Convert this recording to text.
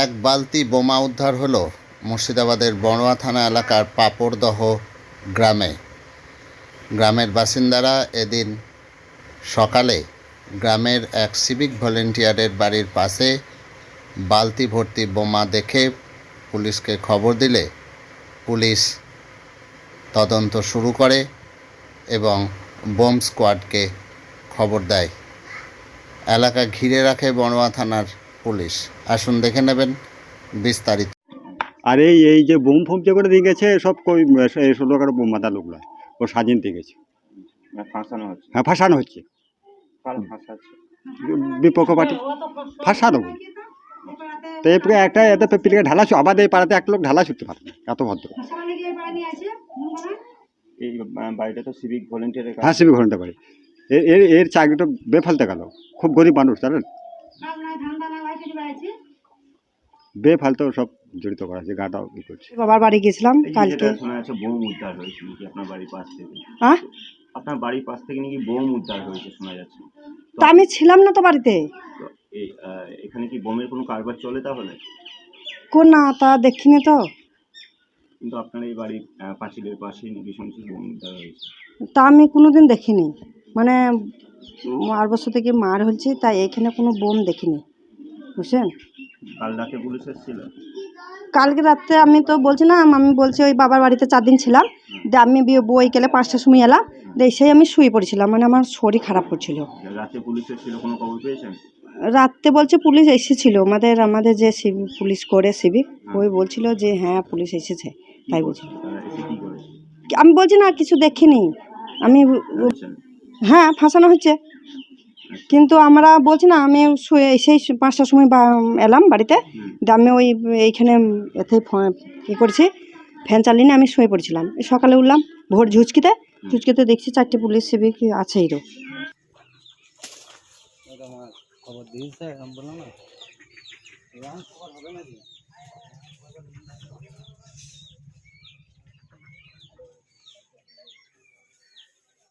এক বালতি বোমা উদ্ধার হলো মুর্শিদাবাদের বড়ুয়া থানা এলাকার পাপড়দহ গ্রামে। গ্রামের বাসিন্দারা এদিন সকালে গ্রামের এক সিভিক ভলেন্টিয়ারের বাড়ির পাশে বালতি ভর্তি বোমা দেখে পুলিশকে খবর দিলে পুলিশ তদন্ত শুরু করে এবং বোম স্কোয়াডকে খবর দেয়। এলাকা ঘিরে রাখে বড়ুয়া থানার পুলিশ। আসুন দেখে নেবেন বিস্তারিত। আর এই এই যে বোম ফোম যে করে দিয়ে গেছে সব কই এই ষোলো কারও বোম মাথা লোক নয় ও সাজিন দিয়ে গেছে। হ্যাঁ ফাঁসানো হচ্ছে। কার বিপক্ষ পার্টি ফাঁসানো তো এরপরে একটা এতে পেপিলিকে ঢালা ছু- আবার এই পাড়াতে এক লোক ঢালা ছুটতে পারে না এত ভদ্র। এই বাড়িটা তো সিভিক ভলেন্টিয়ারের হ্যাঁ ঘণ্টা পারে এর এর এর চাকরিটা বেফালতে গেল। খুব গরিব মানুষ জানেন? বেফালতে সব জড়িত করা আছে গাটাও ই করছে। বাবার বাড়ি গেছিলাম কালকে। শোনা যাচ্ছে বোম উদ্ধার হয়েছে নাকি আপনার বাড়ির পাশ থেকে? হ্যাঁ আপনার বাড়ির পাশ থেকে নাকি বোম উদ্ধার হয়েছে শোনা যাচ্ছে। তা আমি ছিলাম না তো বাড়িতে। তো এই আহ, এখানে কি বোমের কোনো কারবার চলে তাহলে? কোন না তা দেখিনি তো। কিন্তু আপনার এই বাড়ির আহ, পাঁচিলের পাশেই নাকি শুনছি বোম উদ্ধার হয়েছে। তা আমি কোনোদিন দেখিনি। মানে আর বছর থেকে মার হচ্ছে তাই এখানে কোনো বোম দেখিনি। বুঝছেন? কাল পুলিশ এসেছিল? কালকে রাত্রে আমি তো বলছি না আমি বলছি ওই বাবার বাড়িতে চার দিন ছিলাম দিয়ে আমি বই গেলে পাঁচটার সময় এলাম দিয়ে সেই আমি শুয়ে পড়েছিলাম মানে আমার শরীর খারাপ করছিল। রাতে পুলিশ এসেছিল কোনো খবর পেয়েছেন? রাত্রে বলছে পুলিশ এসেছিল আমাদের আমাদের যে পুলিশ করে সিভিক ওই বলছিল যে হ্যাঁ পুলিশ এসেছে তাই বলছিল। আমি বলছি না কিছু দেখিনি। আমি হ্যাঁ ফাঁসানো হচ্ছে কিন্তু আমরা বলছি না আমি শুয়ে সেই পাঁচটার সময় বা এলাম বাড়িতে। আমি ওই এইখানে এতে ফ- কী করছি ফ্যান চালিয়ে নিয়ে আমি শুয়ে পড়েছিলাম। সকালে উঠলাম ভোর ঝুঁচকিতে ঝুঁচকিতে দেখছি চারটে পুলিশ সিভিক আছে এরও খবর দিয়েছে বললাম না।